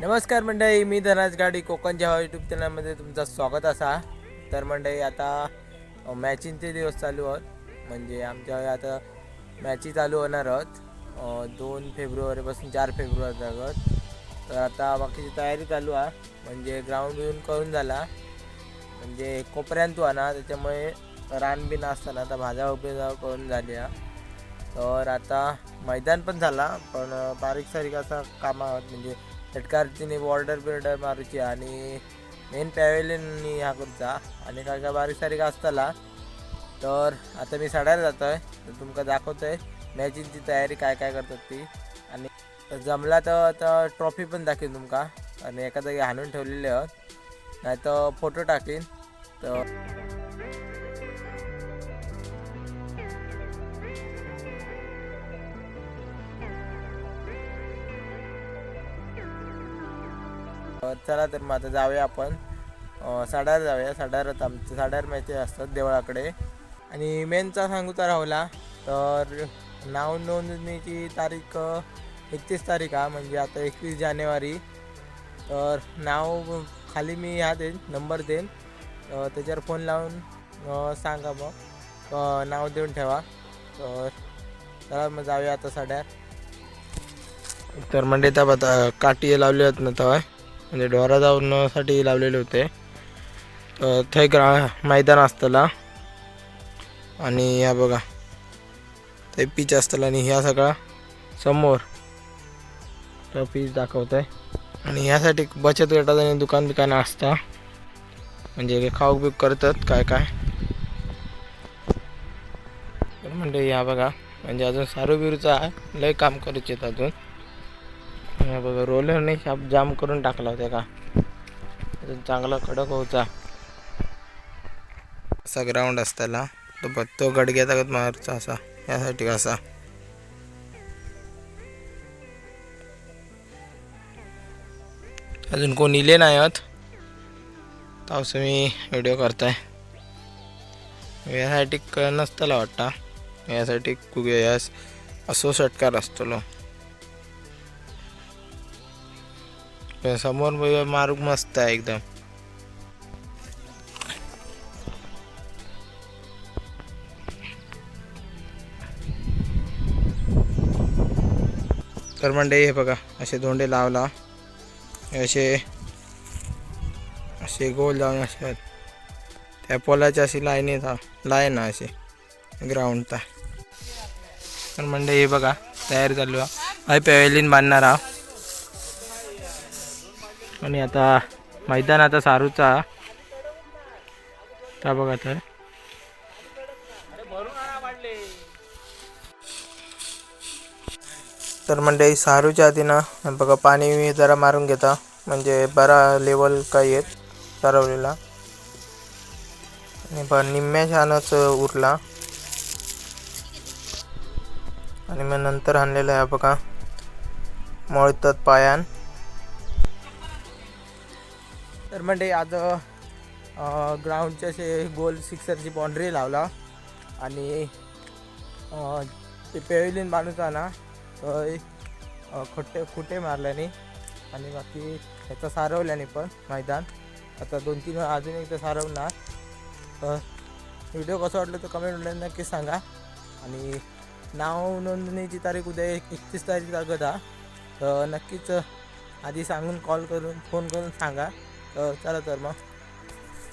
नमस्कार मंडळी मी धनाज गाडी कोकणच्या हवा यूट्यूब चॅनलमध्ये तुमचं स्वागत असा. तर मंडळी आता मॅचिंगचे दिवस चालू आहेत. म्हणजे आमच्या आता मॅची चालू होणार आहोत. दोन फेब्रुवारीपासून चार फेब्रुवारी जागत. तर आता बाकीची तयारी चालू आहे. म्हणजे ग्राउंड येऊन करून झाला. म्हणजे कोपऱ्यांतू आणा त्याच्यामुळे रान बिन असताना आता भाज्या उभे करून कळून झाली तर आता मैदान पण झाला पण बारीक सारीक असा कामा म्हणजे चटकारची बॉर्डर बिर्डर मारूची आणि मेन पॅवेलियन हा करूचा आणि काय काय बारीक सारीक असताला तर आता मी सडायला जातो आहे तर तुमका दाखवतो आहे मॅचिंगची तयारी काय काय करतात ती. आणि जमला तर आता ट्रॉफी पण दाखवेन तुमका. आणि एका जागी हाणून ठेवलेले आहोत. नाही तर फोटो टाकीन. तर चला तर मग आता जाऊया आपण. साडार जाऊया. साडारात आमचे साडार मॅचेस असतात देवळाकडे. आणि मेनचा सांगू तर राहुला तर नाव नोंदणीची तारीख एकतीस तारीख आहे म्हणजे आता एकवीस जानेवारी. तर नाव खाली मी ह्या देईन नंबर देईन. त्याच्यावर फोन लावून सांगा मग. नाव देऊन ठेवा. तर चला मग जाऊया आता साड्या तर म्हणजे त्या काटी लावले आहेत ना तेव्हा म्हणजे ढोरा जाऊनसाठी लावलेले होते. थंय ग्रा मैदान असतला. आणि या बघा. ते पीच असतला आणि ह्या सगळा समोर. तो पीच दाखवत आहे आणि ह्यासाठी बचत गटात आणि दुकान बिकान असता. म्हणजे खाऊ बिक करतात काय काय. म्हणजे या बघा. म्हणजे अजून सारू बिरूचा आहे लय काम करूचे अजून. हा बघा रोलरने शाप जाम करून टाकला होता का अजून चांगला कडक होता. असा ग्राउंड असताना तो बघ गडग्या ताकद मारचा असा. यासाठी असा. अजून कोण इले नाही आहोत तर मी व्हिडिओ करताय. यासाठी कळ नसताला वाटता. यासाठी कुगे यास असो षटकार असतलो समोर बघ मारूक मस्त आहे एकदम. तर म्हणजे हे बघा असे धोंडे लावला. असे असे गोल लावून असे त्या पोलाची अशी लाईन येतात लाईन आहे अशी ग्राउंडचा तर म्हणजे हे बघा तयार चालू आहे पॅवेलिन बांधणार आहोत. आणि आता मैदान आता सारूचा. त्या बघा तर तर म्हणजे सारूच्या आधी ना बघा पाणी मी जरा मारून घेता. म्हणजे बरा लेवल काही येत सारवलेला आणि बघा निम्म्या छानच उरला. आणि मग नंतर आणलेलं आहे बघा मळतात पायान. तर म्हणजे आज ग्राउंडचे असे गोल सिक्सरची बाउंड्री लावला. आणि ते पेविलीन बांधूचा ना तर खोटे खुटे मारल्याने आणि बाकी ह्याचं सारवल्याने पण मैदान. आता दोन तीन वेळा अजून एकदा सारवणार. तर व्हिडिओ कसं वाटलं तर कमेंटमध्ये नक्की सांगा. आणि नाव नोंदणीची तारीख उद्या एक एकतीस तारीख लागत आहे. तर नक्कीच आधी सांगून कॉल करून फोन करून सांगा. तर चला तर मग